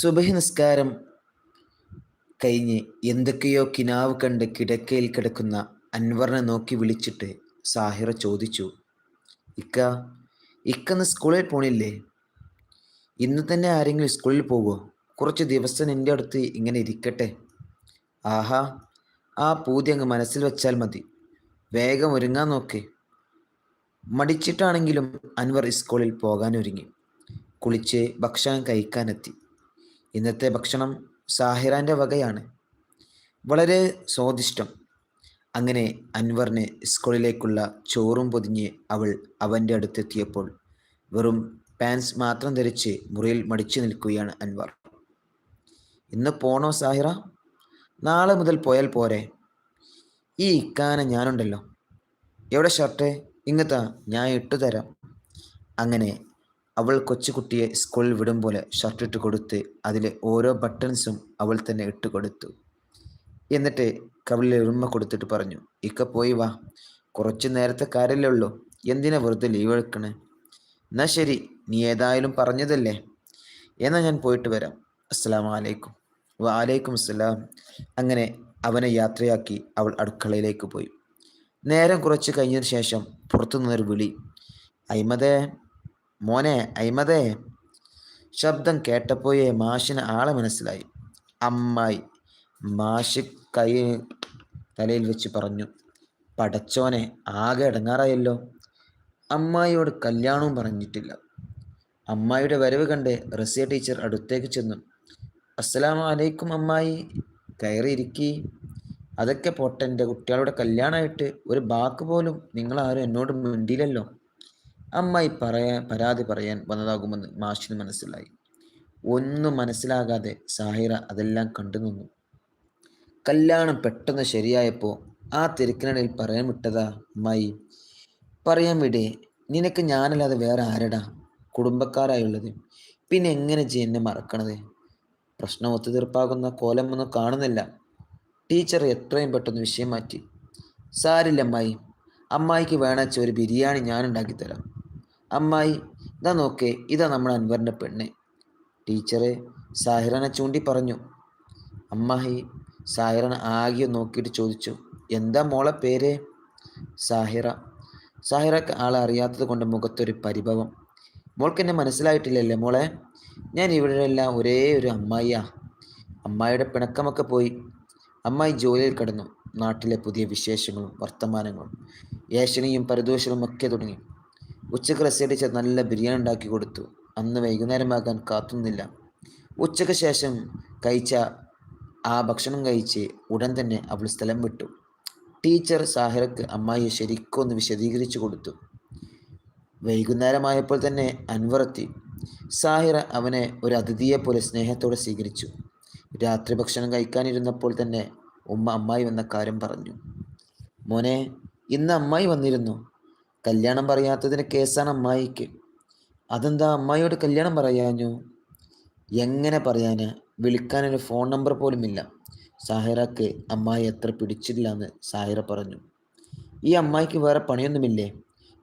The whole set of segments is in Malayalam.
സുബഹി നിസ്കാരം കഴിഞ്ഞ് എന്തൊക്കെയോ കിനാവ് കണ്ട് കിടക്കയിൽ കിടക്കുന്ന അൻവറിനെ നോക്കി വിളിച്ചിട്ട് സാഹിറ ചോദിച്ചു ഇക്ക ഇക്കന്ന് സ്കൂളിൽ പോണില്ലേ? ഇന്ന് തന്നെ ആരെങ്കിലും സ്കൂളിൽ പോവോ? കുറച്ച് ദിവസം എന്റെ അടുത്ത് ഇങ്ങനെ ഇരിക്കട്ടെ. ആഹാ ആ പൂതി അങ്ങ് മനസ്സിൽ വെച്ചാൽ മതി. വേഗം ഒരുങ്ങാൻ നോക്ക്. മടിച്ചിട്ടാണെങ്കിലും അൻവർ സ്കൂളിൽ പോകാൻ ഒരുങ്ങി കുളിച്ച് ഭക്ഷണം കഴിക്കാനെത്തി. ഇന്നത്തെ ഭക്ഷണം സാഹിറാന്റെ വകയാണ്. വളരെ സ്വാദിഷ്ടം. അങ്ങനെ അൻവറിന് സ്കൂളിലേക്കുള്ള ചോറും പൊതിഞ്ഞ് അവൾ അവന്റെ അടുത്തെത്തിയപ്പോൾ വെറും പാൻസ് മാത്രം ധരിച്ച് മുറിയിൽ മടിച്ചു നിൽക്കുകയാണ് അൻവർ. ഇന്ന് പോണോ സാഹിറ? നാളെ മുതൽ പോയാൽ പോരെ. ഈ ഇക്കാന ഞാനുണ്ടല്ലോ. എവിടെ ഷർട്ട്? ഇങ്ങത്താ ഞാൻ ഇട്ടു തരാം അങ്ങനെ അവൾ കൊച്ചുകുട്ടിയെ സ്കൂളിൽ വിടും പോലെ ഷർട്ട് ഇട്ട് കൊടുത്ത് അതിലെ ഓരോ ബട്ടൺസും അവൾ തന്നെ ഇട്ട് കൊടുത്തു. എന്നിട്ട് കവിളിൽ ഉമ്മ കൊടുത്തിട്ട് പറഞ്ഞു ഇക്ക പോയി വാ. കുറച്ച് നേരത്തെ കാര്യമല്ലേ ഉള്ളൂ. എന്തിനാ വെറുതെ ലീവ് എടുക്കണേ? എന്നാ ശരി നീ ഏതായാലും പറഞ്ഞതല്ലേ. എന്നാ ഞാൻ പോയിട്ട് വരാം. അസ്സലാം വലൈക്കും വാലൈക്കും അസ്സലാം. അങ്ങനെ അവനെ യാത്രയാക്കി അവൾ അടുക്കളയിലേക്ക് പോയി. നേരം കുറച്ച് കഴിഞ്ഞതിന് ശേഷം പുറത്തുനിന്നൊരു വിളി അയ്മതേ മോനെ അയ്മതേ ശബ്ദം കേട്ടപ്പോയേ മാഷിന് ആളെ മനസ്സിലായി. അമ്മായി മാഷി കൈ തലയിൽ വെച്ച് പറഞ്ഞു പടച്ചോനെ ആകെ ഇടങ്ങാറായല്ലോ. അമ്മായിയോട് കല്യാണവും പറഞ്ഞിട്ടില്ല. അമ്മായിയുടെ വരവ് കണ്ട് റസിയ ടീച്ചർ അടുത്തേക്ക് ചെന്നു. അസ്സലാം അലൈക്കും അമ്മായി കയറിയിരിക്കി. അതൊക്കെ പോട്ടെന്റെ കുട്ടികളുടെ കല്യാണമായിട്ട് ഒരു ബാക്ക് പോലും നിങ്ങളാരും എന്നോട് മിണ്ടിയില്ലല്ലോ. അമ്മായി പറയാൻ പരാതി പറയാൻ വന്നതാകുമെന്ന് മാഷിന് മനസ്സിലായി. ഒന്നും മനസ്സിലാകാതെ സാഹിറ അതെല്ലാം കണ്ടു നിന്നു. കല്യാണം പെട്ടെന്ന് ശരിയായപ്പോൾ ആ തിരക്കിനിടയിൽ പറയാൻ വിട്ടതാ അമ്മായി. പറയാൻ വിടേ നിനക്ക് ഞാനല്ലാതെ വേറെ ആരടാ? കുടുംബക്കാരായുള്ളത്. പിന്നെ എങ്ങനെ ചെയ്യ എന്നെ മറക്കണത്? പ്രശ്നം ഒത്തുതീർപ്പാകുന്ന കോലം ഒന്നും കാണുന്നില്ല. ടീച്ചർ എത്രയും പെട്ടെന്ന് വിഷയം മാറ്റി. സാരില്ല അമ്മായി. അമ്മായിക്ക് വേണച്ച ഒരു ബിരിയാണി ഞാൻ ഉണ്ടാക്കിത്തരാം അമ്മായി ഇതാ നോക്കേ ഇതാ നമ്മുടെ അൻവറിന്റെ പെണ്ണ്. ടീച്ചറെ സാഹിറനെ ചൂണ്ടി പറഞ്ഞു. അമ്മായി സാഹിറൻ ആകെ നോക്കിയിട്ട് ചോദിച്ചു എന്താ മോളെ പേര്? സാഹിറ സാഹിറക്ക് ആളെ അറിയാത്തത് കൊണ്ട് മുഖത്തൊരു പരിഭവം. മോൾക്ക് എന്നെ മനസ്സിലായിട്ടില്ലല്ലേ മോളെ? ഞാൻ ഇവിടെയെല്ലാം ഒരേ ഒരു അമ്മായിയാ. അമ്മായിയുടെ പിണക്കമൊക്കെ പോയി. അമ്മായി ജോലിയിൽ കിടന്നു. നാട്ടിലെ പുതിയ വിശേഷങ്ങളും വർത്തമാനങ്ങളും ഏഷണിയും പരിദോഷങ്ങളും ഒക്കെ തുടങ്ങി. ഉച്ചയ്ക്ക് റസിയടിച്ച നല്ല ബിരിയാണി ഉണ്ടാക്കി കൊടുത്തു. അന്ന് വൈകുന്നേരമാകാൻ കാത്തുന്നില്ല ഉച്ചയ്ക്ക് ശേഷം കഴിച്ച ആ ഭക്ഷണം കഴിച്ച് ഉടൻ തന്നെ അവൾ സ്ഥലം വിട്ടു. ടീച്ചർ സാഹിറക്ക് അമ്മായിയെ ശരിക്കൊന്ന് വിശദീകരിച്ചു കൊടുത്തു. വൈകുന്നേരമായപ്പോൾ തന്നെ അൻവറത്തി സാഹിറ അവനെ ഒരു അതിഥിയെ പോലെ സ്നേഹത്തോടെ സ്വീകരിച്ചു. രാത്രി ഭക്ഷണം കഴിക്കാനിരുന്നപ്പോൾ തന്നെ ഉമ്മ അമ്മായി വന്ന കാര്യം പറഞ്ഞു. മോനെ ഇന്ന് അമ്മായി വന്നിരുന്നു. കല്യാണം പറയാത്തതിന് കേസാണ് അമ്മായിക്ക്. അതെന്താ അമ്മായിയോട് കല്യാണം പറയാഞ്ഞു? എങ്ങനെ പറയാന്? വിളിക്കാനൊരു ഫോൺ നമ്പർ പോലുമില്ല. സാഹിറക്ക് അമ്മായി എത്ര പിടിച്ചില്ല എന്ന് സാഹിറ പറഞ്ഞു. ഈ അമ്മായിക്ക് വേറെ പണിയൊന്നുമില്ലേ?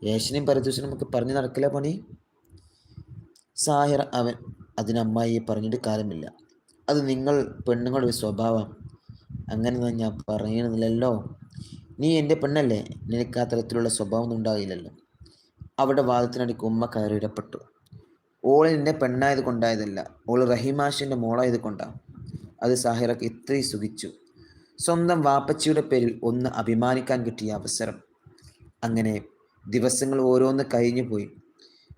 യേശനെയും പരദൂഷനും ഒക്കെ പറഞ്ഞു നടക്കില്ല പണി? സാഹിറ അവൻ അതിന് അമ്മായിയെ പറഞ്ഞിട്ട് കാര്യമില്ല. അത് നിങ്ങൾ പെണ്ണുങ്ങളുടെ സ്വഭാവം. അങ്ങനെ ഞാൻ പറയുന്നില്ലല്ലോ നീ എന്റെ പെണ്ണല്ലേ? നിനക്ക് ആ തരത്തിലുള്ള സ്വഭാവമൊന്നും ഉണ്ടാകില്ലല്ലോ അവിടെ വാദത്തിനടിക്ക് ഉമ്മ കയറിയിടപ്പെട്ടു. ഓൾ എന്റെ പെണ്ണായത് കൊണ്ടായതല്ല ഓൾ റഹിമാഷിന്റെ മോളായത് കൊണ്ടാണ് അത് സാഹിറക്ക് ഇത്രയും സുഖിച്ചു. സ്വന്തം വാപ്പച്ചിയുടെ പേരിൽ ഒന്ന് അഭിമാനിക്കാൻ കിട്ടിയ അവസരം. അങ്ങനെ ദിവസങ്ങൾ ഓരോന്ന് കഴിഞ്ഞു പോയി.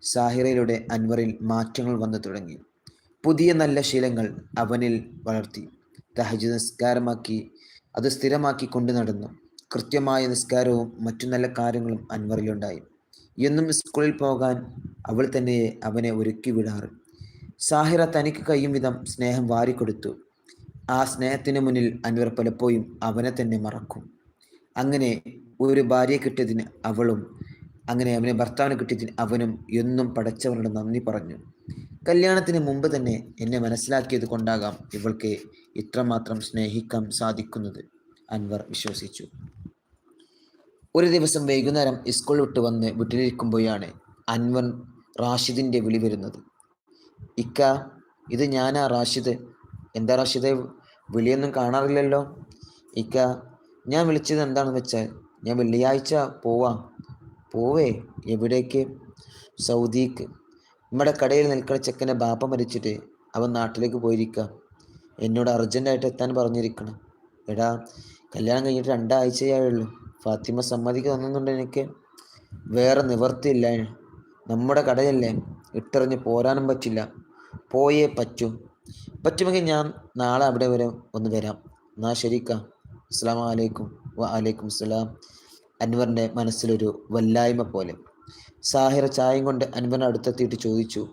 സാഹിറയിലൂടെ അൻവറിൽ മാറ്റങ്ങൾ വന്നു തുടങ്ങി. പുതിയ നല്ല ശീലങ്ങൾ അവനിൽ വളർത്തി. തഹജ് നിസ്കാരമാക്കി അത് സ്ഥിരമാക്കി കൊണ്ടു നടന്നു. കൃത്യമായ നിസ്കാരവും മറ്റു നല്ല കാര്യങ്ങളും അൻവറിലുണ്ടായി. എന്നും സ്കൂളിൽ പോകാൻ അവൾ തന്നെ അവനെ ഒരുക്കി വിടാറ്. സാഹിറ തനിക്ക് കഴിയും വിധം സ്നേഹം വാരിക്കൊടുത്തു. ആ സ്നേഹത്തിന് മുന്നിൽ അൻവർ പലപ്പോഴും അവനെ തന്നെ മറക്കും. അങ്ങനെ ഒരു ഭാര്യയെ കിട്ടിയതിന് അവളും അങ്ങനെ അവനെ ഭർത്താവിന് കിട്ടിയതിന് അവനും എന്നും പടച്ചവനോട് നന്ദി പറഞ്ഞു. കല്യാണത്തിന് മുമ്പ് തന്നെ എന്നെ മനസ്സിലാക്കിയത് കൊണ്ടാകാം ഇവൾക്ക് ഇത്രമാത്രം സ്നേഹിക്കാൻ സാധിക്കുന്നത് അൻവർ വിശ്വസിച്ചു. ഒരു ദിവസം വൈകുന്നേരം സ്കൂൾ വിട്ട് വന്ന് വീട്ടിലിരിക്കുമ്പോഴാണ് അൻവർ റാഷിദിന്റെ വിളി വരുന്നത്. ഇക്ക ഇത് ഞാനാ റാഷിദ്. എന്താ റാഷിദെ വിളിയൊന്നും കാണാറില്ലല്ലോ? ഇക്ക ഞാൻ വിളിച്ചത് എന്താണെന്ന് വെച്ചാൽ ഞാൻ വെള്ളിയാഴ്ച പോവാം. പോവേ എവിടേക്ക്? സൗദിക്ക്. നമ്മുടെ കടയിൽ നിൽക്കുന്ന ചെക്കന്റെ ബാപ്പ മരിച്ചിട്ട് അവൻ നാട്ടിലേക്ക് പോയിരിക്കുക എന്നോട് അർജന്റായിട്ട് എത്താൻ പറഞ്ഞിരിക്കണം. എടാ കല്യാണം കഴിഞ്ഞിട്ട് രണ്ടാഴ്ചയായുള്ളൂ. ഫാത്തിമ സമ്മതിക്ക് തന്നുന്നുണ്ട് എനിക്ക്. വേറെ നിവർത്തിയില്ല. നമ്മുടെ കടയല്ലേ. ഇട്ടെറിഞ്ഞ് പോരാനും പറ്റില്ല. പോയേ പറ്റും. പറ്റുമെങ്കിൽ ഞാൻ നാളെ അവിടെ വരെ ഒന്ന് വരാം. എന്നാ ശരിക്കാം. അസ്സാം വലൈക്കും വലൈക്കും സ്ലാം അൻവറിന്റെ മനസ്സിലൊരു വല്ലായ്മ പോലെ. സാഹിറ ചായം കൊണ്ട് അൻവറിന്റെ അടുത്തെത്തിയിട്ട് ചോദിച്ചു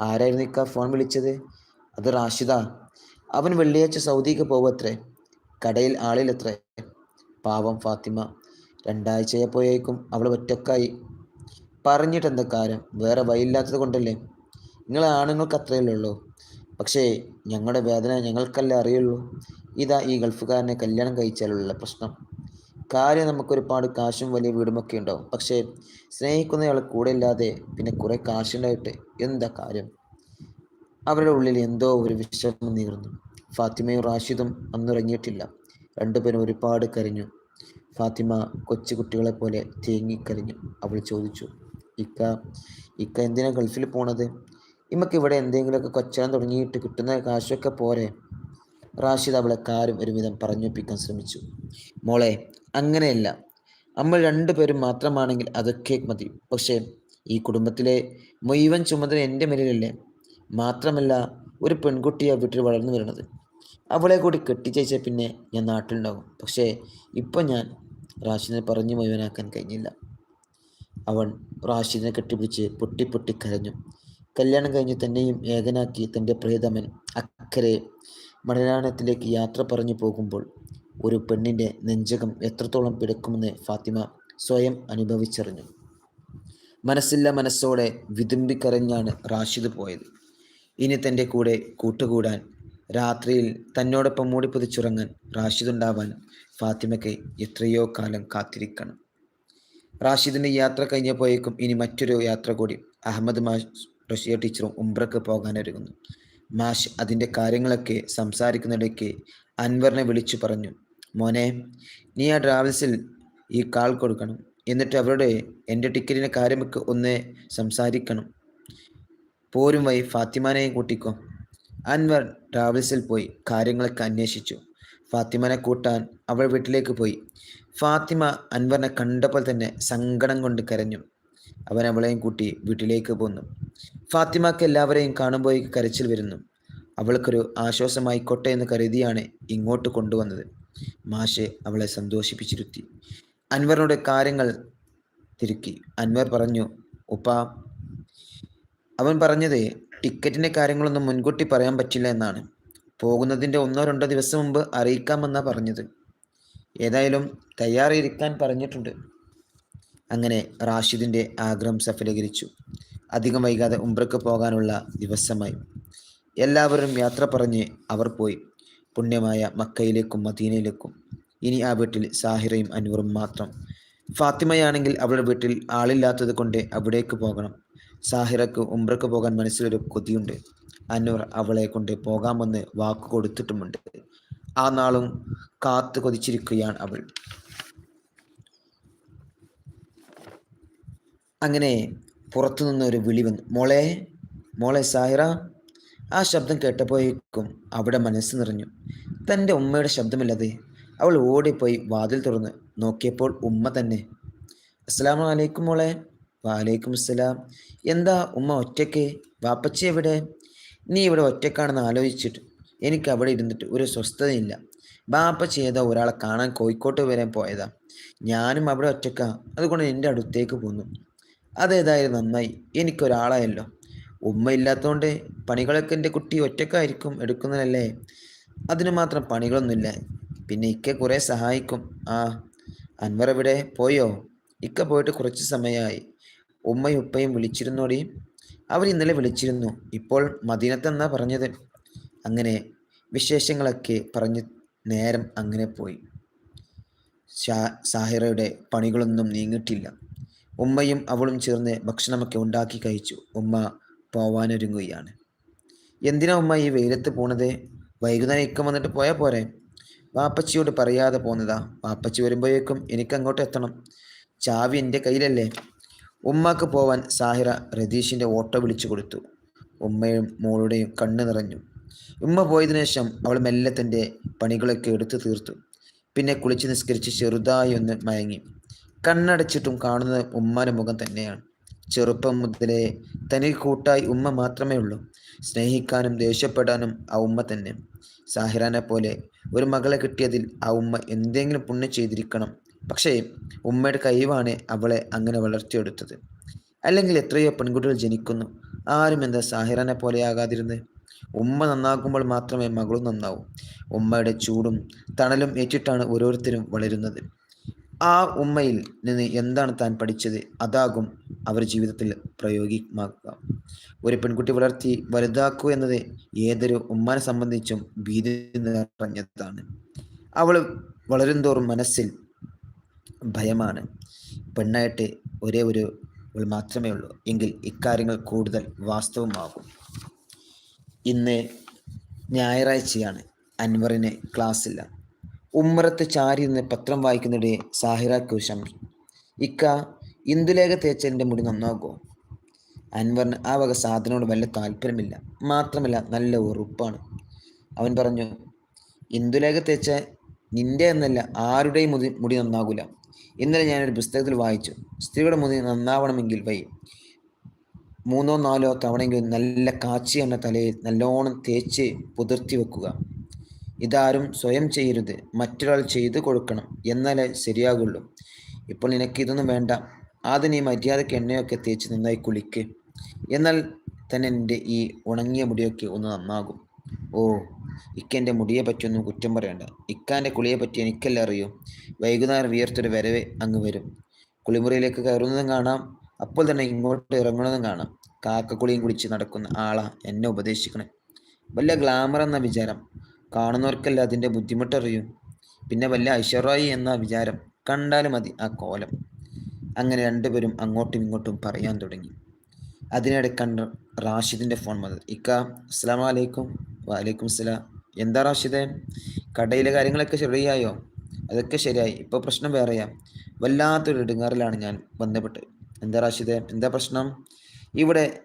ആരായിരുന്നു ഇക്ക ഫോൺ വിളിച്ചത്? അത് റാഷിദ. അവൻ വെള്ളിയാഴ്ച സൗദിക്ക് പോവത്രേ. കടയിൽ ആളിലെത്ര പാവം ഫാത്തിമ. രണ്ടാഴ്ചയായപ്പോഴേക്കും അവൾ ഒറ്റക്കായി. പറഞ്ഞിട്ട് എന്താ കാര്യം? വേറെ വഴിയില്ലാത്തത് കൊണ്ടല്ലേ? നിങ്ങൾ ആണുങ്ങൾക്ക് അത്രയല്ലേ ഉള്ളൂ. പക്ഷേ ഞങ്ങളുടെ വേദന ഞങ്ങൾക്കല്ലേ അറിയുള്ളൂ. ഇതാ ഈ ഗൾഫുകാരനെ കല്യാണം കഴിച്ചാലുള്ള പ്രശ്നം. കാര്യം നമുക്കൊരുപാട് കാശും വലിയ വീടുമൊക്കെ ഉണ്ടാവും. പക്ഷേ സ്നേഹിക്കുന്നയാൾ കൂടെ ഇല്ലാതെ പിന്നെ കുറേ കാശുണ്ടായിട്ട് എന്താ കാര്യം? അവരുടെ ഉള്ളിൽ എന്തോ ഒരു വിഷമം നീർന്നു ഫാത്തിമയും റാഷിദും അന്നുറങ്ങിയിട്ടില്ല. രണ്ടുപേരും ഒരുപാട് കരഞ്ഞു. ഫാത്തിമ കൊച്ചു കുട്ടികളെ പോലെ തേങ്ങിക്കരഞ്ഞു അവൾ ചോദിച്ചു ഇക്ക ഇക്ക എന്തിനാ ഗൾഫിൽ പോണത്? ഇമ്മക്ക് ഇവിടെ എന്തെങ്കിലുമൊക്കെ കൊച്ചാൻ തുടങ്ങിയിട്ട് കിട്ടുന്ന കാശൊക്കെ പോരെ? റാഷിദ് അവളെ കാരും ഒരുവിധം പറഞ്ഞൊപ്പിക്കാൻ ശ്രമിച്ചു. മോളെ അങ്ങനെയല്ല. നമ്മൾ രണ്ടുപേരും മാത്രമാണെങ്കിൽ അതൊക്കെ മതി. പക്ഷേ ഈ കുടുംബത്തിലെ മുഴുവൻ ചുമതല എന്റെ മേലിലല്ലേ? മാത്രമല്ല ഒരു പെൺകുട്ടിയാണ് വീട്ടിൽ വളർന്നു വരുന്നത്. അവളെ കൂടി കെട്ടിച്ചയച്ച പിന്നെ ഞാൻ നാട്ടിലുണ്ടാകും. പക്ഷേ ഇപ്പം ഞാൻ റാഷിദിനെ പറഞ്ഞു മുഴുവനാക്കാൻ കഴിഞ്ഞില്ല. അവൻ റാഷിദിനെ കെട്ടിപ്പിടിച്ച് പൊട്ടി പൊട്ടി കരഞ്ഞു. കല്യാണം കഴിഞ്ഞ് തന്നെയും ഏകനാക്കി തന്റെ പ്രിയതമൻ അക്കരെ മലയാളത്തിലേക്ക് യാത്ര പറഞ്ഞു പോകുമ്പോൾ ഒരു പെണ്ണിന്റെ നെഞ്ചകം എത്രത്തോളം പിടക്കുമെന്ന് ഫാത്തിമ സ്വയം അനുഭവിച്ചറിഞ്ഞു. മനസ്സില്ല മനസ്സോടെ വിതുമ്പിക്കരഞ്ഞാണ് റാഷിദ് പോയത്. ഇനി തന്റെ കൂടെ കൂട്ടുകൂടാൻ രാത്രിയിൽ തന്നോടൊപ്പം റാഷിദ് റാഷിദുണ്ടാവാൻ ഫാത്തിമയ്ക്ക് എത്രയോ കാലം കാത്തിരിക്കണം. റാഷിദിന്റെ യാത്ര കഴിഞ്ഞപ്പോഴേക്കും ഇനി മറ്റൊരു യാത്ര കൂടി അഹമ്മദ് മാഷ് റഷിയ ടീച്ചറും ഉംബ്രക്ക് പോകാനൊരുങ്ങുന്നു. മാഷ് അതിന്റെ കാര്യങ്ങളൊക്കെ സംസാരിക്കുന്നിടയ്ക്ക് അൻവറിനെ വിളിച്ചു പറഞ്ഞു മോനെ നീ ആ ട്രാവൽസിൽ ഈ കാൾ കൊടുക്കണം. എന്നിട്ട് അവരുടെ എന്റെ ടിക്കറ്റിന്റെ കാര്യമൊക്കെ ഒന്ന് സംസാരിക്കണം. പോരും വൈ ഫാത്തിമാനെയും കൂട്ടിക്കോ. അൻവർ ട്രാവൽസിൽ പോയി കാര്യങ്ങളൊക്കെ അന്വേഷിച്ചു. ഫാത്തിമനെ കൂട്ടാൻ അവൾ വീട്ടിലേക്ക് പോയി. ഫാത്തിമ അൻവറിനെ കണ്ടപ്പോൾ തന്നെ സങ്കടം കൊണ്ട് കരഞ്ഞു. അവൻ അവളെയും കൂട്ടി വീട്ടിലേക്ക് പോന്നു. ഫാത്തിമക്ക് എല്ലാവരെയും കാണുമ്പോഴേക്ക് കരച്ചിൽ വരുന്നു. അവൾക്കൊരു ആശ്വാസമായിക്കോട്ടെ എന്ന് കരുതിയാണ് ഇങ്ങോട്ട് കൊണ്ടുവന്നത്. മാഷെ അവളെ സന്തോഷിപ്പിച്ചിരുത്തി. അൻവറിനോട് കാര്യങ്ങൾ തിരുക്കി. അൻവർ പറഞ്ഞു ഉപ്പ അവൻ പറഞ്ഞത് ടിക്കറ്റിന്റെ കാര്യങ്ങളൊന്നും മുൻകൂട്ടി പറയാൻ പറ്റില്ല എന്നാണ്. പോകുന്നതിന്റെ ഒന്നോ രണ്ടോ ദിവസം മുമ്പ് അറിയിക്കാമെന്നാണ് പറഞ്ഞത്. ഏതായാലും തയ്യാറിരിക്കാൻ പറഞ്ഞിട്ടുണ്ട്. അങ്ങനെ റാഷിദിന്റെ ആഗ്രഹം സഫലീകരിച്ചു. അധികം വൈകാതെ ഉംറയ്ക്ക് പോകാനുള്ള ദിവസമായി. എല്ലാവരും യാത്ര പറഞ്ഞ് അവർ പോയി. പുണ്യമായ മക്കയിലേക്കും മദീനയിലേക്കും. ഇനി ആ വീട്ടിൽ സാഹിറയും അനുവറും മാത്രം. ഫാത്തിമയാണെങ്കിൽ അവളുടെ വീട്ടിൽ ആളില്ലാത്തത് കൊണ്ട് അവിടേക്ക് പോകണം. സാഹിറക്ക് ഉംറക്ക് പോകാൻ മനസ്സിലൊരു കൊതിയുണ്ട്. അന്നൂർ അവളെ കൊണ്ട് പോകാമെന്ന് വാക്ക് കൊടുത്തിട്ടുമുണ്ട്. ആ നാളും കാത്തു കൊതിച്ചിരിക്കുകയാണ് അവൾ. അങ്ങനെ പുറത്തുനിന്ന് ഒരു വിളി വന്നു. മോളെ മോളെ സാഹിറ. ആ ശബ്ദം കേട്ടപ്പോഴേക്കും അവിടെ മനസ്സ് നിറഞ്ഞു. തന്റെ ഉമ്മയുടെ ശബ്ദമില്ലാതെ അവൾ ഓടിപ്പോയി വാതിൽ തുറന്ന് നോക്കിയപ്പോൾ ഉമ്മ തന്നെ അസ്സാം വലൈക്കും മോളെ. വാലൈക്കും അസ്സലാം എന്താ ഉമ്മ ഒറ്റയ്ക്ക്? വാപ്പച്ചി എവിടെ? നീ ഇവിടെ ഒറ്റക്കാണെന്ന് ആലോചിച്ചിട്ട് എനിക്ക് അവിടെ ഇരുന്നിട്ട് ഒരു സ്വസ്ഥതയില്ല. ബാപ്പച്ചി ഏതോ ഒരാളെ കാണാൻ കോഴിക്കോട്ട് വരെ പോയതാ. ഞാനും അവിടെ ഒറ്റക്കാ അതുകൊണ്ട് എന്റെ അടുത്തേക്ക് പോന്നു. അതേതായാലും നന്നായി. എനിക്കൊരാളായല്ലോ ഉമ്മ ഇല്ലാത്തതുകൊണ്ട് പണികളൊക്കെ എന്റെ കുട്ടി ഒറ്റക്കായിരിക്കും എടുക്കുന്നതല്ലേ? അതിനു മാത്രം പണികളൊന്നുമില്ല. പിന്നെ ഇക്ക കുറേ സഹായിക്കും. ആ അൻവർ എവിടെ? പോയോ? ഇക്ക പോയിട്ട് കുറച്ച് സമയമായി. ഉമ്മയും ഉപ്പയും വിളിച്ചിരുന്നോടി. അവർ ഇന്നലെ വിളിച്ചിരുന്നു. ഇപ്പോൾ മദീനത്തെന്നാ പറഞ്ഞത്. അങ്ങനെ വിശേഷങ്ങളൊക്കെ പറഞ്ഞ് നേരം അങ്ങനെ പോയി. ഷാ സാഹിറയുടെ പണികളൊന്നും നീങ്ങിട്ടില്ല ഉമ്മയും അവളും ചേർന്ന് ഭക്ഷണമൊക്കെ ഉണ്ടാക്കി കഴിച്ചു. ഉമ്മ പോവാനൊരുങ്ങുകയാണ്. എന്തിനാ ഉമ്മ ഈ വെയിലത്ത് പോണത്? വൈകുന്നേരം ഇക്കം വന്നിട്ട് പോയാൽ പോരെ? വാപ്പച്ചിയോട് പറയാതെ പോന്നതാ. വാപ്പച്ചി വരുമ്പോഴേക്കും എനിക്ക് അങ്ങോട്ട് എത്തണം. ചാവി എന്റെ കയ്യിലല്ലേ? ഉമ്മാക്ക് പോവാൻ സാഹിറ രതീഷിന്റെ ഓട്ടോ വിളിച്ചു കൊടുത്തു. ഉമ്മയും മോളുടെയും കണ്ണ് നിറഞ്ഞു. ഉമ്മ പോയതിനു ശേഷം അവൾ മെല്ലെ തന്റെ പണികളൊക്കെ എടുത്തു തീർത്തു. പിന്നെ കുളിച്ച് നിസ്കരിച്ച് ചെറുതായി ഒന്ന് മയങ്ങി. കണ്ണടച്ചിട്ടും കാണുന്നത് ഉമ്മാന്റെ മുഖം തന്നെയാണ്. ചെറുപ്പം മുതലേ തനിക്ക് കൂട്ടായി ഉമ്മ മാത്രമേ ഉള്ളൂ. സ്നേഹിക്കാനും ദേഷ്യപ്പെടാനും ആ ഉമ്മ തന്നെ. സാഹിറാനെ പോലെ ഒരു മകളെ കിട്ടിയതിൽ ആ ഉമ്മ എന്തെങ്കിലും പുണ്യം ചെയ്തിരിക്കണം പക്ഷേ ഉമ്മയുടെ കഴിവാണ് അവളെ അങ്ങനെ വളർത്തിയെടുത്തത്. അല്ലെങ്കിൽ എത്രയോ പെൺകുട്ടികൾ ജനിക്കുന്നു. ആരും എന്താ സാഹിറനെ പോലെ ആകാതിരുന്നത്? ഉമ്മ നന്നാകുമ്പോൾ മാത്രമേ മകളും നന്നാവൂ. ഉമ്മയുടെ ചൂടും തണലും ഏറ്റിട്ടാണ് ഓരോരുത്തരും വളരുന്നത്. ആ ഉമ്മയിൽ നിന്ന് എന്താണ് താൻ പഠിച്ചത്? അതാകും അവർ ജീവിതത്തിൽ പ്രയോഗിക്കുക ഒരു പെൺകുട്ടി വളർത്തി വലുതാക്കൂ എന്നത് ഏതൊരു ഉമ്മനെ സംബന്ധിച്ചും ഭീതി നിറഞ്ഞതാണ്. അവൾ വളരുംതോറും മനസ്സിൽ ഭയമാണ്. പെണ്ണായിട്ട് ഒരേ ഒരു മാത്രമേ ഉള്ളൂ. എങ്കിൽ ഇക്കാര്യങ്ങൾ കൂടുതൽ വാസ്തവമാകും. ഇന്ന് ഞായറാഴ്ചയാണ് അൻവറിന് ക്ലാസ്സില്ല. ഉമ്മറത്ത് ചാരി നിന്ന് പത്രം വായിക്കുന്നിടെ സാഹിറാക്ക് ശംഷി ഇക്ക ഇന്ദുലേഖ തേച്ച എന്റെ മുടി നന്നാകുമോ? അൻവറിന് ആ വക സാധനോട് വല്ല താല്പര്യമില്ല. മാത്രമല്ല നല്ല ഉറുപ്പാണ്. അവൻ പറഞ്ഞു ഇന്ദുലേഖ തേച്ച നിന്റെ എന്നല്ല ആരുടെയും മുടി മുടി നന്നാകൂല. ഇന്നലെ ഞാനൊരു പുസ്തകത്തിൽ വായിച്ചു. സ്ത്രീയുടെ മുടി നന്നാവണമെങ്കിൽ വൈ. മൂന്നോ നാലോ തവണയെങ്കിലും നല്ല കാച്ചി എന്ന തലയിൽ നല്ലോണം തേച്ച് പുതിർത്തി വെക്കുക. ഇതാരും സ്വയം ചെയ്യരുത്. മറ്റൊരാൾ ചെയ്തു കൊടുക്കണം എന്നാലേ ശരിയാകുള്ളൂ. ഇപ്പോൾ നിനക്ക് ഇതൊന്നും വേണ്ട. ആദ്യം നീ മര്യാദയ്ക്ക് എണ്ണയൊക്കെ തേച്ച് നന്നായി കുളിക്ക്. എന്നാൽ തന്നെ എന്റെ ഈ ഉണങ്ങിയ മുടിയൊക്കെ ഒന്ന് നന്നാകും. ഓ. ഇക്കെന്റെ മുടിയെ പറ്റിയൊന്നും കുറ്റം പറയണ്ട. ഇക്കാന്റെ കുളിയെ പറ്റി എനിക്കല്ല അറിയൂ? വൈകുന്നേരം വിയർത്തൊരു വരവ് അങ്ങ് വരും. കുളിമുറിയിലേക്ക് കയറുന്നതും കാണാം. അപ്പോൾ തന്നെ ഇങ്ങോട്ട് ഇറങ്ങുന്നതും കാണാം. കാക്കക്കുളിയും കുടിച്ച് നടക്കുന്ന ആളാ എന്നെ ഉപദേശിക്കണേ. വല്ല ഗ്ലാമർ എന്ന വിചാരം. കാണുന്നവർക്കല്ല അതിന്റെ ബുദ്ധിമുട്ടറിയും? പിന്നെ വല്ല ഐശ്വറായി എന്ന വിചാരം. കണ്ടാലും മതി ആ കോലം. അങ്ങനെ രണ്ടുപേരും അങ്ങോട്ടും ഇങ്ങോട്ടും പറയാൻ തുടങ്ങി. അതിനിടെ റാഷിദിന്റെ ഫോൺ വന്നത്. ഇക്ക അസ്സാം വലൈക്കും വാലൈക്കും സ്ലാം എന്താ റാഷിദ്? കടയിലെ കാര്യങ്ങളൊക്കെ ശരിയായോ? അതൊക്കെ ശരിയായി. ഇപ്പോൾ പ്രശ്നം വേറെയാ. വല്ലാത്തൊരു ഇടുങ്ങാറിലാണ് ഞാൻ ബന്ധപ്പെട്ടത് എന്താ റാഷിദ്? എന്താ പ്രശ്നം? ഇവിടെ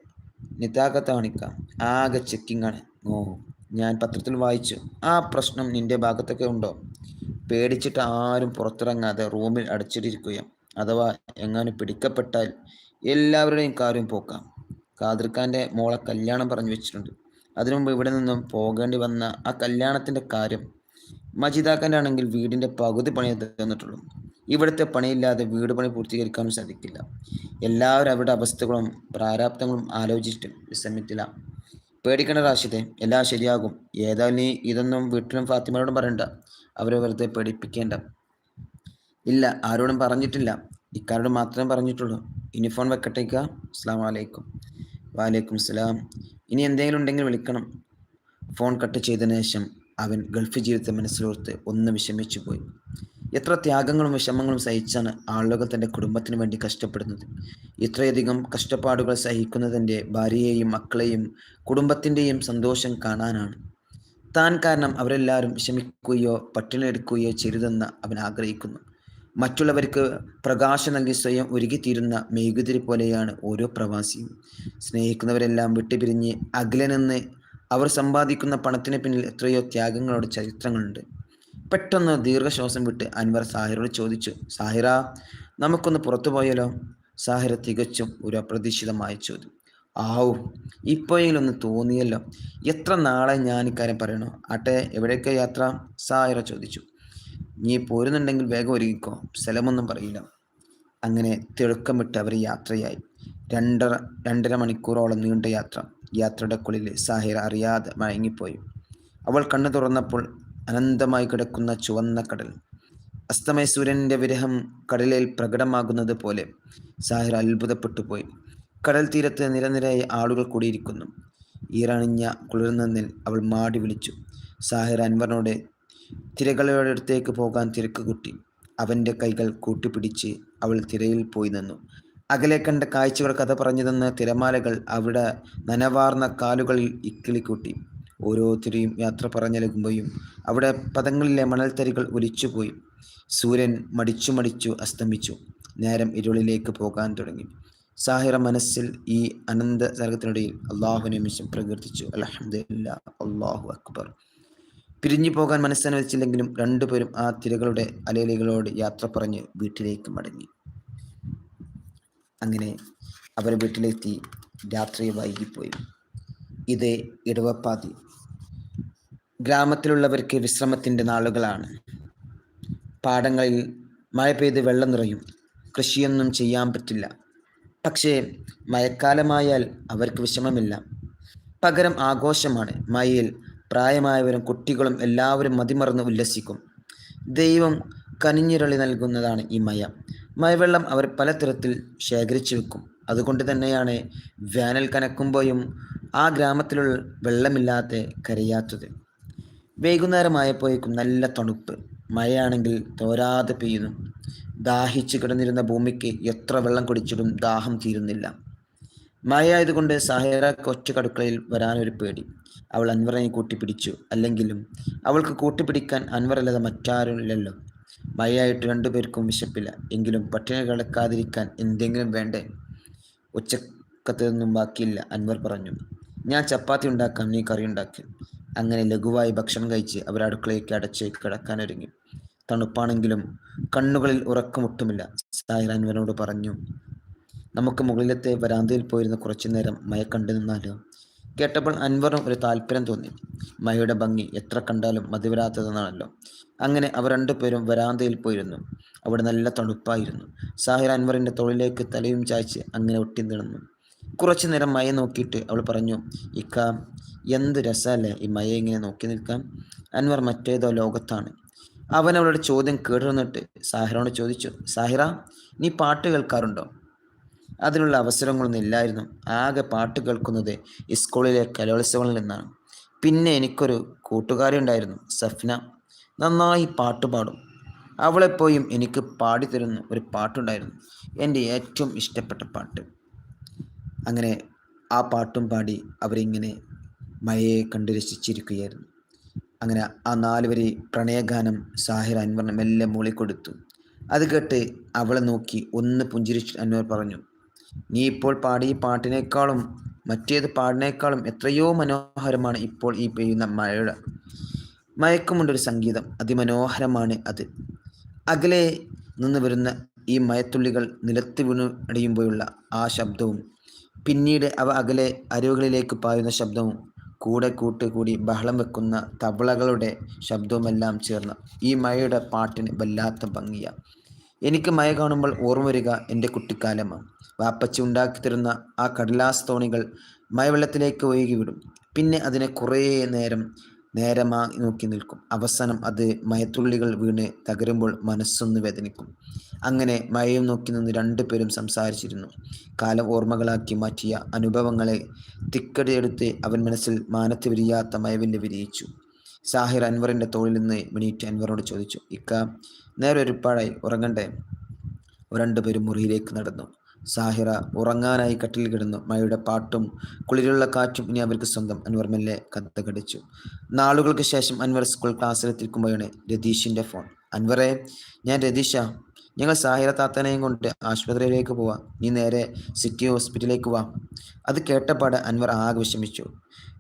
നിതാക്കത്ത് കാണിക്കാം ആകെ ചെക്കിംഗ് ആണ്. ഓ ഞാൻ പത്രത്തിൽ വായിച്ചു. ആ പ്രശ്നം നിന്റെ ഭാഗത്തൊക്കെ ഉണ്ടോ? പേടിച്ചിട്ട് ആരും പുറത്തിറങ്ങാതെ റൂമിൽ അടച്ചിട്ടിരിക്കുകയും അഥവാ എങ്ങാനും പിടിക്കപ്പെട്ടാൽ എല്ലാവരുടെയും കാര്യം പോക്കാം. ഖാദിർഖാന്റെ മോളെ കല്യാണം പറഞ്ഞു വെച്ചിട്ടുണ്ട്. അതിനു മുമ്പ് ഇവിടെ നിന്നും പോകേണ്ടി വന്ന ആ കല്യാണത്തിന്റെ കാര്യം മജിദാക്കന്റെ ആണെങ്കിൽ വീടിന്റെ പകുതി പണി തന്നിട്ടുള്ളൂ. ഇവിടുത്തെ പണിയില്ലാതെ വീട് പണി പൂർത്തീകരിക്കാനും സാധിക്കില്ല. എല്ലാവരും അവരുടെ അവസ്ഥകളും പ്രാരാബ്ദങ്ങളും ആലോചിച്ചിട്ട് വിശ്രമിച്ചില്ല പേടിക്കേണ്ട റാഷിദെ എല്ലാം ശരിയാകും. ഏതായാലും നീ ഇതൊന്നും വീട്ടിലും ഫാത്തിമയോടും പറയണ്ട. അവരെ വെറുതെ പേടിപ്പിക്കേണ്ട. ഇല്ല ആരോടും പറഞ്ഞിട്ടില്ല. ഇക്കാരോട് മാത്രമേ പറഞ്ഞിട്ടുള്ളൂ. യൂണിഫോം വെക്കട്ടേക്ക അസ്സാം വലൈക്കും വാലൈക്കും സ്ലാം ഇനി എന്തെങ്കിലും ഉണ്ടെങ്കിൽ വിളിക്കണം. ഫോൺ കട്ട് ചെയ്തതിനു ശേഷം അവൻ ഗൾഫ് ജീവിതത്തെ മനസ്സിലോർത്ത് ഒന്ന് വിഷമിച്ചു പോയി. എത്ര ത്യാഗങ്ങളും വിഷമങ്ങളും സഹിച്ചാണ് ആളുകൾ തന്റെ കുടുംബത്തിന് വേണ്ടി കഷ്ടപ്പെടുന്നത്. ഇത്രയധികം കഷ്ടപ്പാടുകൾ സഹിക്കുന്നതിന്റെ ഭാര്യയെയും മക്കളെയും കുടുംബത്തിന്റെയും സന്തോഷം കാണാനാണ്. താൻ കാരണം അവരെല്ലാവരും വിഷമിക്കുകയോ പട്ടിണി എടുക്കുകയോ അവൻ ആഗ്രഹിക്കുന്നു. മറ്റുള്ളവർക്ക് പ്രകാശം നൽകി സ്വയം ഒരുകിത്തീരുന്ന മെഴുകുതിരി പോലെയാണ് ഓരോ പ്രവാസിയും. സ്നേഹിക്കുന്നവരെല്ലാം വിട്ടുപിരിഞ്ഞ് അകലെ നിന്ന് അവർ സമ്പാദിക്കുന്ന പണത്തിന് പിന്നിൽ എത്രയോ ത്യാഗങ്ങളോട് ചരിത്രങ്ങളുണ്ട്. പെട്ടെന്ന് ദീർഘശ്വാസം വിട്ട് അൻവർ സാഹിറോട് ചോദിച്ചു സാഹിറ നമുക്കൊന്ന് പുറത്തു പോയാലോ? സാഹിറ തികച്ചും ഒരു അപ്രതീക്ഷിതമായ ചോദ്യം. ആവു ഇപ്പോഴെങ്കിലും ഒന്ന് തോന്നിയല്ലോ. എത്ര നാളെ ഞാൻ ഇക്കാര്യം പറയണോ? ആട്ടെ എവിടേക്ക് യാത്ര? സാഹിറ ചോദിച്ചു. നീ പോരുന്നുണ്ടെങ്കിൽ വേഗം ഒരുങ്ങിക്കോ. സ്ഥലമൊന്നും പറയില്ല. അങ്ങനെ തിളക്കമിട്ട് അവർ യാത്രയായി. രണ്ടര രണ്ടര മണിക്കൂറോളം നീണ്ട യാത്ര. യാത്രയുടെ കുളിൽ സാഹിർ അറിയാതെ മയങ്ങിപ്പോയി. അവൾ കണ്ണു തുറന്നപ്പോൾ അനന്തമായി കിടക്കുന്ന ചുവന്ന കടൽ. അസ്തമയ സൂര്യന്റെ വിരഹം കടലിൽ പ്രകടമാകുന്നത് പോലെ സാഹിർ അത്ഭുതപ്പെട്ടു പോയി കടൽ തീരത്ത് നിരനിരയായി ആളുകൾ കൂടിയിരിക്കുന്നു. ഈറണിഞ്ഞ കുളിർന്നതിൽ അവൾ മാടി വിളിച്ചു. സാഹിർ അൻവറിനോട് തിരകളുടെ അടുത്തേക്ക് പോകാൻ തിരക്ക് കുട്ടി. അവന്റെ കൈകൾ കൂട്ടിപ്പിടിച്ച് അവൾ തിരയിൽ പോയി നിന്നു. അകലെ കണ്ട കാഴ്ചകൾ കഥ പറഞ്ഞതെന്ന് തിരമാലകൾ അവിടെ നനവാർന്ന കാലുകളിൽ ഇക്കിളിക്കൂട്ടി ഓരോരുത്തരെയും യാത്ര പറഞ്ഞലകുമ്പോഴും അവിടെ പദങ്ങളിലെ മണൽത്തരികൾ ഒലിച്ചുപോയി. സൂര്യൻ മടിച്ചു മടിച്ചു അസ്തമിച്ചു. നേരം ഇരുളിലേക്ക് പോകാൻ തുടങ്ങി. സാഹിറ മനസ്സിൽ ഈ അനന്ത സർഗത്തിനിടയിൽ അള്ളാഹു നിമിഷം പ്രകീർത്തിച്ചു. അലഹമില്ല അള്ളാഹു അക്ബർ. പിരിഞ്ഞു പോകാൻ മനസ്സനുവദിച്ചില്ലെങ്കിലും രണ്ടുപേരും ആ തിരകളുടെ അലയിലകളോട് യാത്ര പറഞ്ഞ് വീട്ടിലേക്ക് മടങ്ങി. അങ്ങനെ അവർ വീട്ടിലെത്തി രാത്രി വൈകിപ്പോയി. ഇത് ഇടവപ്പാതി. ഗ്രാമത്തിലുള്ളവർക്ക് വിശ്രമത്തിന്റെ നാളുകളാണ്. പാടങ്ങളിൽ മഴ പെയ്ത് വെള്ളം നിറയും. കൃഷിയൊന്നും ചെയ്യാൻ പറ്റില്ല. പക്ഷേ മഴക്കാലമായാൽ അവർക്ക് വിഷമമില്ല പകരം ആഘോഷമാണ്. മഴയിൽ പ്രായമായവരും കുട്ടികളും എല്ലാവരും മതിമറന്ന് ഉല്ലസിക്കും. ദൈവം കനിഞ്ഞിരളി നൽകുന്നതാണ് ഈ മയ. മയവെള്ളം അവർ പലതരത്തിൽ ശേഖരിച്ചു വെക്കും. അതുകൊണ്ട് തന്നെയാണ് വേനൽ കനക്കുമ്പോഴും ആ ഗ്രാമത്തിലുള്ള വെള്ളമില്ലാതെ കരയാത്തത്. വൈകുന്നേരമായപ്പോഴേക്കും നല്ല തണുപ്പ്. മഴയാണെങ്കിൽ തോരാതെ പെയ്യുന്നു. ദാഹിച്ചു കിടന്നിരുന്ന ഭൂമിക്ക് എത്ര വെള്ളം കുടിച്ചിട്ടും ദാഹം തീരുന്നില്ല. മഴയായതുകൊണ്ട് സാഹിറക്ക് ഒറ്റക്കടുക്കളയിൽ വരാനൊരു പേടി. അവൾ അൻവറിനെ കൂട്ടിപ്പിടിച്ചു. അല്ലെങ്കിലും അവൾക്ക് കൂട്ടിപ്പിടിക്കാൻ അൻവറല്ലാതെ മറ്റാരുമില്ലല്ലോ. മഴയായിട്ട് രണ്ടുപേർക്കും വിശപ്പില്ല. എങ്കിലും പട്ടിണി കിടക്കാതിരിക്കാൻ എന്തെങ്കിലും വേണ്ടേ? ഉച്ചക്കത്തൊന്നും ബാക്കിയില്ല അൻവർ പറഞ്ഞു. ഞാൻ ചപ്പാത്തി ഉണ്ടാക്കാം നീ കറി ഉണ്ടാക്കി. അങ്ങനെ ലഘുവായി ഭക്ഷണം കഴിച്ച് അവർ അടുക്കളയ്ക്ക് അടച്ച് കിടക്കാനൊരുങ്ങി. തണുപ്പാണെങ്കിലും കണ്ണുകളിൽ ഉറക്കമൊട്ടുമില്ല. സാഹിർ അൻവറിനോട് പറഞ്ഞു നമുക്ക് മുകളിലത്തെ വരാന്തയിൽ പോയിരുന്ന കുറച്ചു നേരം മയ കണ്ടു നിന്നാലോ? കേട്ടപ്പോൾ അൻവറും ഒരു താല്പര്യം തോന്നി. മയയുടെ ഭംഗി എത്ര കണ്ടാലും മതിവരാത്തതെന്നാണല്ലോ. അങ്ങനെ അവർ രണ്ടുപേരും വരാന്തയിൽ പോയിരുന്നു. അവിടെ നല്ല തണുപ്പായിരുന്നു. സാഹിർ അൻവറിന്റെ തൊഴിലേക്ക് തലയും ചായ്ച്ച് അങ്ങനെ ഒട്ടി നിന്നു കുറച്ചു നേരം മയ നോക്കിയിട്ട് അവൾ പറഞ്ഞു ഇക്ക എന്ത് രസമല്ലേ ഈ മയ ഇങ്ങനെ നോക്കി നിൽക്കാം അൻവർ മറ്റേതോ ലോകത്താണ്. അവൻ അവളുടെ ചോദ്യം കേട്ടിരുന്നിട്ട് സാഹിറോട് ചോദിച്ചു സാഹിറ നീ പാട്ട് കേൾക്കാറുണ്ടോ? അതിനുള്ള അവസരങ്ങളൊന്നും ഇല്ലായിരുന്നു. ആകെ പാട്ട് കേൾക്കുന്നത് സ്കൂളിലെ കലോത്സവങ്ങളിൽ നിന്നാണ്. പിന്നെ എനിക്കൊരു കൂട്ടുകാരി ഉണ്ടായിരുന്നു സഫ്ന. നന്നായി പാട്ട് പാടും. അവളെപ്പോയും എനിക്ക് പാടിത്തരുന്ന ഒരു പാട്ടുണ്ടായിരുന്നു എന്റെ ഏറ്റവും ഇഷ്ടപ്പെട്ട പാട്ട്. അങ്ങനെ ആ പാട്ടും പാടി അവരിങ്ങനെ മഴയെ കണ്ടു രസിച്ചിരിക്കുകയായിരുന്നു അങ്ങനെ ആ നാലുവരി പ്രണയഗാനം സാഹിർ അൻവറിന് മെല്ലെ മൂളിക്കൊടുത്തു. അത് കേട്ട് അവളെ നോക്കി ഒന്ന് പുഞ്ചിരിച്ച് അൻവർ പറഞ്ഞു നീ ഇപ്പോൾ പാടിയ പാട്ടിനേക്കാളും മറ്റേത് പാടിനേക്കാളും എത്രയോ മനോഹരമാണ് ഇപ്പോൾ ഈ പെയ്യുന്ന മഴയുടെ മയക്കമുണ്ടൊരു സംഗീതം. അതിമനോഹരമാണ് അത്. അകലെ നിന്ന് വരുന്ന ഈ മയത്തുള്ളികൾ നിലത്ത് വീണു അടിയുമ്പോഴുള്ള ആ ശബ്ദവും പിന്നീട് അവ അകലെ അരുവുകളിലേക്ക് പായുന്ന ശബ്ദവും കൂടെ കൂട്ടുകൂടി ബഹളം വെക്കുന്ന തബളകളുടെ ശബ്ദവുമെല്ലാം ചേർന്ന് ഈ മഴയുടെ പാട്ടിന് വല്ലാത്ത ഭംഗിയാണ് എനിക്ക് മഴ കാണുമ്പോൾ ഓർമ്മ വരിക എന്റെ കുട്ടിക്കാലമാണ് വാപ്പച്ചി ഉണ്ടാക്കി തരുന്ന ആ കടലാസ് തോണികൾ മഴവെള്ളത്തിലേക്ക് ഒഴുകി വിടും. പിന്നെ അതിനെ കുറേ നേരം നേരമാ നോക്കി നിൽക്കും. അവസാനം അത് മയത്തുള്ളികൾ വീണ് തകരുമ്പോൾ മനസ്സൊന്ന് വേദനിക്കും. അങ്ങനെ മഴയും നോക്കി നിന്ന് രണ്ടുപേരും സംസാരിച്ചിരുന്നു. കാലം ഓർമ്മകളാക്കി മാറ്റിയ അനുഭവങ്ങളെ തിക്കടിയെടുത്ത് അവൻ മനസ്സിൽ മാനത്ത് വിരിയാത്ത മയവില്ല് വിരിയിച്ചു. സാഹിർ അൻവറിന്റെ തോളിൽ നിന്ന് മിനിറ്റ് അൻവറോട് ചോദിച്ചു ഇക്ക നേരെ ഒരുപ്പാടായി ഉറങ്ങണ്ടേ രണ്ടുപേരും മുറിയിലേക്ക് നടന്നു. സാഹിറ ഉറങ്ങാനായി കട്ടിൽ കിടന്നു. മഴയുടെ പാട്ടും കുളിരുള്ള കാറ്റും ഇനി അവർക്ക് സ്വന്തം. അൻവർ മെല്ലെ കത്ത് കടിച്ചു നാളുകൾക്ക് ശേഷം അൻവർ സ്കൂൾ ക്ലാസ്സിലെത്തിക്കുമ്പോഴാണ് രതീഷിന്റെ ഫോൺ. അൻവറെ ഞാൻ രതീഷ. ഞങ്ങൾ സാഹിറ താത്തനെയും കൊണ്ട് ആശുപത്രിയിലേക്ക് പോവാം. നീ നേരെ സിറ്റി ഹോസ്പിറ്റലിലേക്ക് വാ. അത് കേട്ടപാട് അൻവർ ആകെ വിഷമിച്ചു.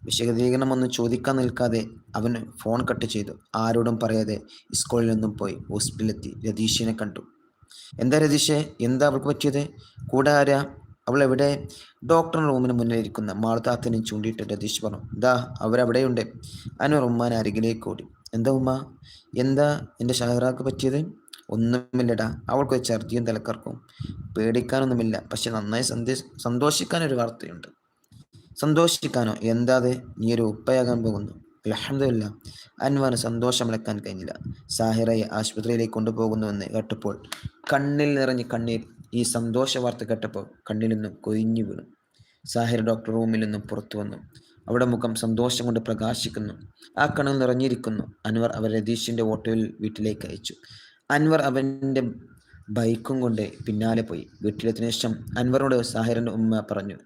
വിശദീകരണമൊന്നും ചോദിക്കാൻ നിൽക്കാതെ അവൻ ഫോൺ കട്ട് ചെയ്തു. ആരോടും പറയാതെ സ്കൂളിൽ നിന്നും പോയി ഹോസ്പിറ്റലിലെത്തി രതീഷിനെ കണ്ടു. എന്താ രതീഷെ? എന്താ അവൾക്ക് പറ്റിയത്? കൂടെ ആരാ? അവൾ എവിടെ? ഡോക്ടർ റൂമിന് മുന്നിൽ ഇരിക്കുന്ന മാളത്താത്തനെ ചൂണ്ടിയിട്ട് രതീഷ് പറഞ്ഞു ദാ അവരവിടെയുണ്ട്. അനു ഉമ്മാൻ അരികിലേക്ക് ഓടി. എന്താ ഉമ്മ? എന്താ എന്റെ ഷഹറാക്ക് പറ്റിയത്? ഒന്നുമില്ലടാ അവൾക്ക് ഛർദിയും തലക്കർക്കും പേടിക്കാനൊന്നുമില്ല പക്ഷെ നന്നായി സന്തോഷിക്കാൻ ഒരു വാർത്തയുണ്ട്. സന്തോഷിക്കാനോ? എന്താ അത് നീ ഒരു ഉപ്പയാകാൻ പോകുന്നു. അലഹമില്ല അൻവാന് സന്തോഷം വിളക്കാൻ കഴിഞ്ഞില്ല. സാഹിറയെ ആശുപത്രിയിലേക്ക് കൊണ്ടുപോകുന്നുവെന്ന് കേട്ടപ്പോൾ കണ്ണിൽ നിറഞ്ഞ് കണ്ണീർ ഈ സന്തോഷ വാർത്ത കേട്ടപ്പോൾ കണ്ണിൽ നിന്നും കൊയിഞ്ഞു വീണു. സാഹിർ ഡോക്ടർ റൂമിൽ നിന്നും പുറത്തു വന്നു. അവിടെ മുഖം സന്തോഷം കൊണ്ട് പ്രകാശിക്കുന്നു. ആ കണ്ണിൽ നിറഞ്ഞിരിക്കുന്നു. അൻവർ അവരെ രതീഷിന്റെ ഓട്ടോയിൽ വീട്ടിലേക്ക് അയച്ചു. അൻവർ അവന്റെ ബൈക്കും കൊണ്ട് പിന്നാലെ പോയി. വീട്ടിലെത്തിയ ശേഷം അൻവറിനോട് സാഹിറിന്റെ ഉമ്മ പറഞ്ഞു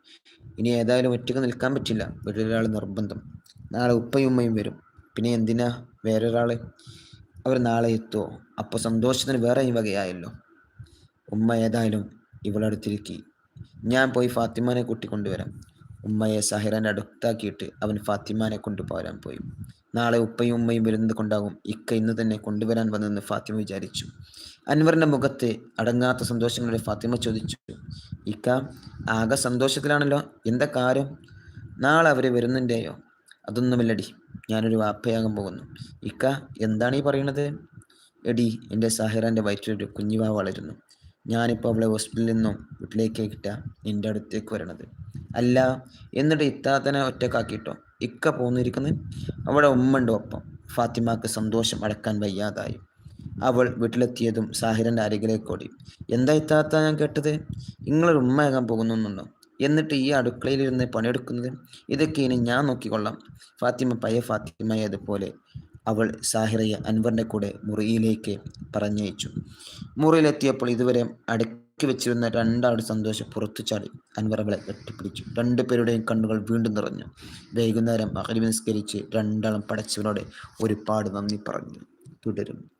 ഇനി ഏതായാലും ഒറ്റയ്ക്ക് നിൽക്കാൻ പറ്റില്ല. വീട്ടിലൊരാൾ നിർബന്ധം. നാളെ ഉപ്പയും ഉമ്മയും വരും. പിന്നെ എന്തിനാ വേറൊരാൾ അവർ നാളെ എത്തുമോ അപ്പോൾ സന്തോഷത്തിന് വേറെ ഈ വകയായല്ലോ. ഉമ്മ ഏതായാലും ഇവളടുത്തിരിക്കി ഞാൻ പോയി ഫാത്തിമാനെ കൂട്ടിക്കൊണ്ടുവരാം. ഉമ്മയെ സഹിറാന്റെ അടുത്താക്കിയിട്ട് അവൻ ഫാത്തിമാനെ കൊണ്ടുപോരാൻ പോയി. നാളെ ഉപ്പയും ഉമ്മയും വരുന്നത് കൊണ്ടാകും ഇക്ക ഇന്ന് തന്നെ കൊണ്ടുവരാൻ വന്നെന്ന് ഫാത്തിമ വിചാരിച്ചു. അൻവറിന്റെ മുഖത്ത് അടങ്ങാത്ത സന്തോഷങ്ങളുടെ ഫാത്തിമ ചോദിച്ചു. ഇക്ക ആകെ സന്തോഷത്തിലാണല്ലോ. എന്താ കാര്യം? നാളെ അവർ വരുന്നുണ്ടേയോ? അതൊന്നുമില്ലടി. ഞാനൊരു വാപ്പയാകാൻ പോകുന്നു. ഇക്ക എന്താണ് ഈ പറയുന്നത് എടി എന്റെ സാഹിറാന്റെ വയറ്റിലൊരു കുഞ്ഞിവാ വളരുന്നു. ഞാനിപ്പോൾ അവളെ ഹോസ്പിറ്റലിൽ നിന്നും വീട്ടിലേക്ക് കിട്ടുക എന്റെ അടുത്തേക്ക് വരണത്. അല്ല എന്നിട്ട് ഇത്താത്തനെ ഒറ്റക്കാക്കിയിട്ടോ? ഇക്ക പോന്നിരിക്കുന്നത് അവിടെ ഉമ്മണ്ടോ ഒപ്പം. ഫാത്തിമാക്ക് സന്തോഷം അടക്കാൻ വയ്യാതായി. അവൾ വീട്ടിലെത്തിയതും സാഹിറിന്റെ അരികിലേക്ക് ഓടി എന്താ ഇത്താത്ത ഞാൻ കേട്ടത്? നിങ്ങളൊരു ഉമ്മയാകാൻ പോകുന്നുണ്ടോ എന്നിട്ട് ഈ അടുക്കളയിലിരുന്ന് പണിയെടുക്കുന്നത്? ഇതൊക്കെ ഇനി ഞാൻ നോക്കിക്കൊള്ളാം. ഫാത്തിമ പയ്യ ഫാത്തിമയതുപോലെ അവൾ സാഹിറയെ അൻവറിന്റെ കൂടെ മുറിയിലേക്ക് പറഞ്ഞയച്ചു. മുറിയിലെത്തിയപ്പോൾ ഇതുവരെ അടുക്കി വെച്ചിരുന്ന രണ്ടാളുടെ സന്തോഷം പുറത്തു ചാടി അൻവർ അവളെ കെട്ടിപ്പിടിച്ചു രണ്ടുപേരുടെയും കണ്ണുകൾ വീണ്ടും നിറഞ്ഞു. വൈകുന്നേരം അഹരി നിസ്കരിച്ച് രണ്ടാളും പടച്ചവനോട് ഒരുപാട് നന്ദി പറഞ്ഞു. തുടരും